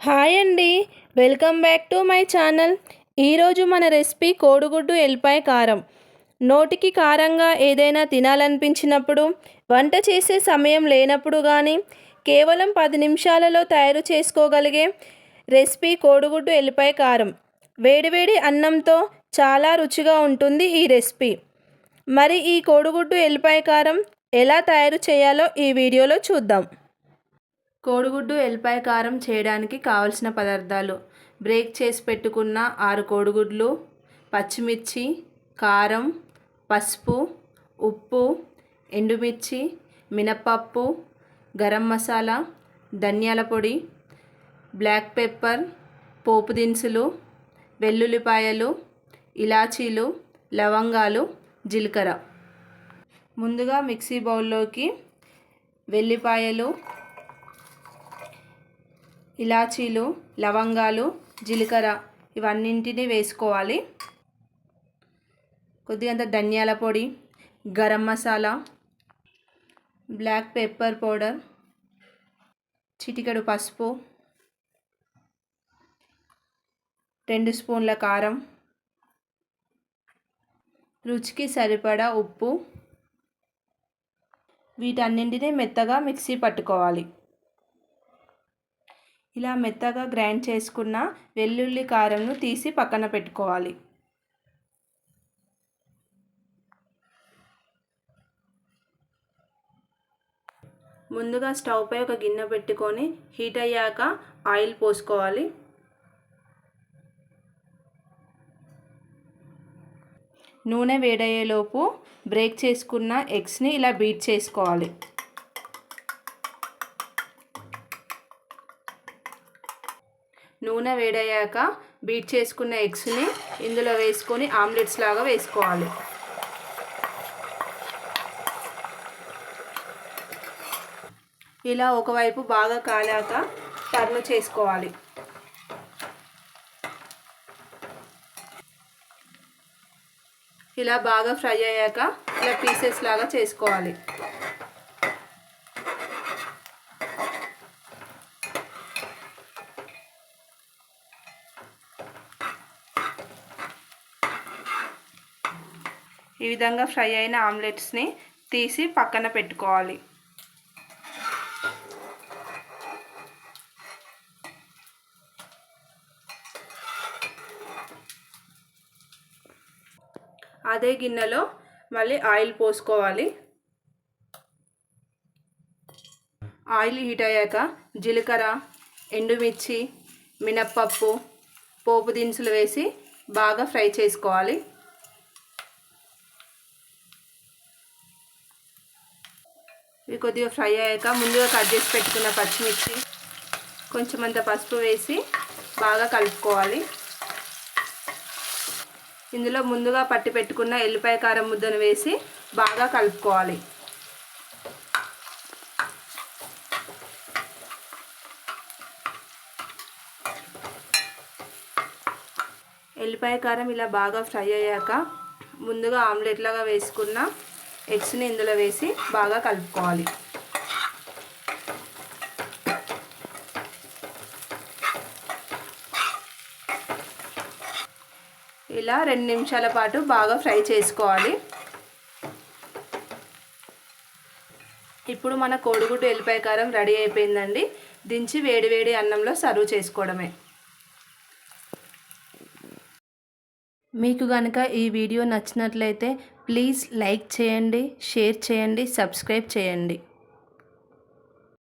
Hi అండి. Welcome back to my channel. ఈరోజు మన రెసిపీ కోడిగుడ్డు ఎల్లిపాయ కారం. నోటికి కారంగా ఏదైనా తినాలనిపించినప్పుడు వంట చేసే సమయం లేనప్పుడు కానీ కేవలం పది నిమిషాలలో తయారు చేసుకోగలిగే రెసిపీ కోడిగుడ్డు ఎల్లిపాయ కారం. వేడివేడి అన్నంతో చాలా రుచిగా ఉంటుంది ఈ రెసిపీ. మరి ఈ కోడిగుడ్డు ఎల్లిపాయ కారం ఎలా తయారు చేయాలో ఈ వీడియోలో చూద్దాం. కోడిగుడ్డు ఎల్లిపాయ కారం చేయడానికి కావలసిన పదార్థాలు. బ్రేక్ చేసి పెట్టుకున్న ఆరు కోడిగుడ్లు పచ్చిమిర్చి కారం పసుపు ఉప్పు ఎండుమిర్చి మినప్పప్పు గరం మసాలా ధనియాల పొడి బ్లాక్ పెప్పర్ పోపు దినుసులు వెల్లుల్లిపాయలు ఇలాచీలు లవంగాలు జీలకర్ర. ముందుగా మిక్సీ బౌల్లోకి వెల్లిపాయలు ఇలాచీలు లవంగాలు జీలకర్ర ఇవన్నింటినీ వేసుకోవాలి. కొద్దిగంత ధనియాల పొడి garam masala black pepper powder చిటికెడు పసుపు రెండు స్పూన్ల కారం రుచికి సరిపడా ఉప్పు వీటన్నింటినీ మెత్తగా మిక్సీ పట్టుకోవాలి. ఇలా మెత్తగా గ్రైండ్ చేసుకున్న వెల్లుల్లి కారంను తీసి పక్కన పెట్టుకోవాలి. ముందుగా స్టవ్పై ఒక గిన్నె పెట్టుకొని హీట్ అయ్యాక ఆయిల్ పోసుకోవాలి. నూనె వేడయ్యేలోపు బ్రేక్ చేసుకున్న ఎగ్స్ని ఇలా బీట్ చేసుకోవాలి. నూనె వేడయ్యాక బీట్ చేసుకున్న ఎగ్స్ని ఇందులో వేసుకొని ఆమ్లెట్స్ లాగా వేసుకోవాలి. ఇలా ఒకవైపు బాగా కాలాక టర్న్ చేసుకోవాలి. ఇలా బాగా ఫ్రై అయ్యాక ఇలా పీసెస్ లాగా చేసుకోవాలి. ఈ విధంగా ఫ్రై అయిన ఆమ్లెట్స్ని తీసి పక్కన పెట్టుకోవాలి. అదే గిన్నెలో మళ్ళీ ఆయిల్ పోసుకోవాలి. ఆయిల్ హీట్ అయ్యాక జీలకర్ర ఎండుమిర్చి మినప్పప్పు పోపు దినుసులు వేసి బాగా ఫ్రై చేసుకోవాలి. ఇవి కొద్దిగా ఫ్రై అయ్యాక ముందుగా కట్ చేసి పెట్టుకున్న పచ్చిమిర్చి కొంచెం అంత పసుపు వేసి బాగా కలుపుకోవాలి. ఇందులో ముందుగా పట్టి పెట్టుకున్న ఎల్లిపాయ కారం ముద్దను వేసి బాగా కలుపుకోవాలి. ఎల్లిపాయ కారం ఇలా బాగా ఫ్రై అయ్యాక ముందుగా ఆమ్లెట్ లాగా వేసుకున్న ఎగ్స్ని ఇందులో వేసి బాగా కలుపుకోవాలి. ఇలా రెండు నిమిషాల పాటు బాగా ఫ్రై చేసుకోవాలి. ఇప్పుడు మన కోడిగుడ్డు ఎల్లిపాయ కారం రెడీ అయిపోయిందండి. దించి వేడివేడి అన్నంలో సర్వ్ చేసుకోవడమే. మీకు కనుక ఈ వీడియో నచ్చినట్లయితే ప్లీజ్ లైక్ చేయండి షేర్ చేయండి సబ్స్క్రైబ్ చేయండి.